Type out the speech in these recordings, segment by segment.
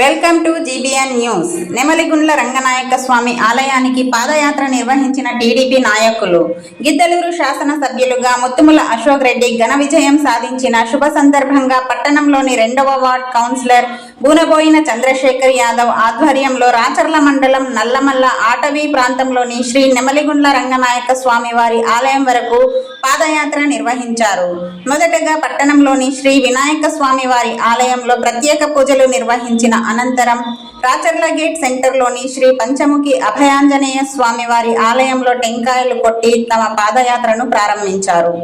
Welcome to GBN news. Nemaligundla Ranganayaka Swamy ఆలయానికి పాదయాత్ర నిర్వహించిన టీడీపీ నాయకులు గిద్దలూరు శాసనసభ్యులుగా ముత్తుముల అశోక్ రెడ్డి ఘన విజయం సాధించిన శుభ సందర్భంగా పట్టణంలోని రెండవ వార్డ్ కౌన్సిలర్ బూనబోయిన చంద్రశేఖర్ యాదవ్ ఆధ్వర్యంలో రాచర్ల మండలం నల్లమల్ల ఆటవీ ప్రాంతంలోని శ్రీ నెమలిగుండ్ల రంగనాయక స్వామి వారి ఆలయం వరకు పాదయాత్ర నిర్వహించారు. మొదటగా పట్టణంలోని శ్రీ వినాయక స్వామి వారి ఆలయంలో ప్రత్యేక పూజలు నిర్వహించిన అనంతరం రాచర్ల గేట్ సెంటర్లోని శ్రీ పంచముఖి అభయాంజనేయ స్వామి వారి ఆలయంలో టెంకాయలు కొట్టి తమ పాదయాత్రను ప్రారంభించారు.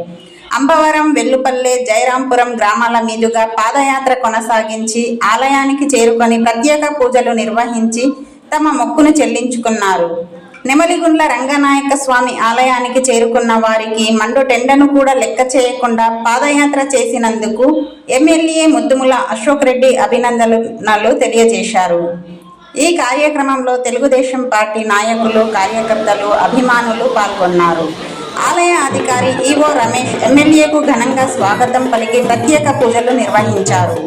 అంబవరం వెల్లుపల్లె జయరాంపురం గ్రామాల మీదుగా పాదయాత్ర కొనసాగించి ఆలయానికి చేరుకొని ప్రత్యేక పూజలు నిర్వహించి తమ మొక్కును చెల్లించుకున్నారు. నెమలిగుండ్ల రంగనాయక స్వామి ఆలయానికి చేరుకున్న వారికి మండు టెండను కూడా లెక్క చేయకుండా పాదయాత్ర చేసినందుకు ఎమ్మెల్యే ముద్దుముల అశోక్ రెడ్డి అభినందనలు తెలియజేశారు. ఈ కార్యక్రమంలో తెలుగుదేశం పార్టీ నాయకులు కార్యకర్తలు అభిమానులు పాల్గొన్నారు. ఆలయ అధికారి ఈవో రమేష్ ఎమ్మెల్యేకు ఘనంగా స్వాగతం పలికి ప్రత్యేక పూజలు నిర్వహించారు.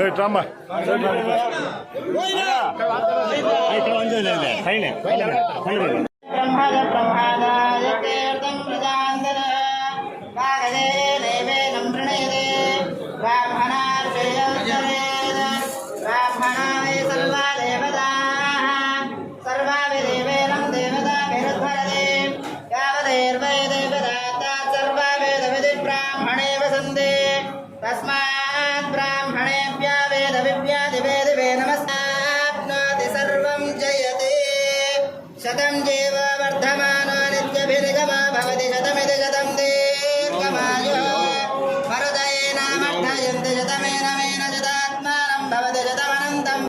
ఏయ్ ట్రమ్మా ફાઈનલ ફાઈનલ ફાઈનલ శతం జీవ వర్ధమానో నిత్యభినిగమా భవతి శతమిది శతం దీర్ఘమాయో వరదయేనామర్థయంతి శతమేన మేన శతాత్మానం భవతి శతమనంతం